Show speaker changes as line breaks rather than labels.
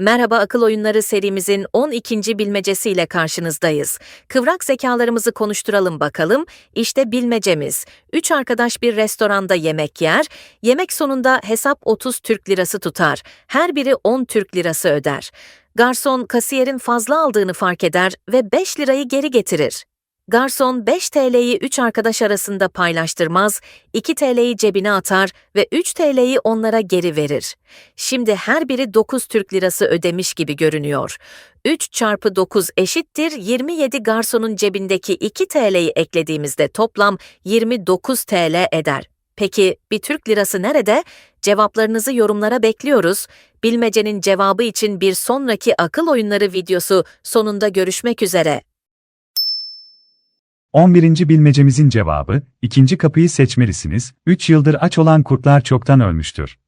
Merhaba Akıl Oyunları serimizin 12. bilmecesiyle karşınızdayız. Kıvrak zekalarımızı konuşturalım bakalım. İşte bilmecemiz. Üç arkadaş bir restoranda yemek yer. Yemek sonunda hesap 30 Türk lirası tutar. Her biri 10 Türk lirası öder. Garson kasiyerin fazla aldığını fark eder ve 5 lirayı geri getirir. Garson 5 TL'yi 3 arkadaş arasında paylaştırmaz, 2 TL'yi cebine atar ve 3 TL'yi onlara geri verir. Şimdi her biri 9 Türk lirası ödemiş gibi görünüyor. 3 çarpı 9 eşittir 27 garsonun cebindeki 2 TL'yi eklediğimizde toplam 29 TL eder. Peki bir Türk lirası nerede? Cevaplarınızı yorumlara bekliyoruz. Bilmecenin cevabı için bir sonraki akıl oyunları videosu sonunda görüşmek üzere.
11. bilmecemizin cevabı, ikinci kapıyı seçmelisiniz, 3 yıldır aç olan kurtlar çoktan ölmüştür.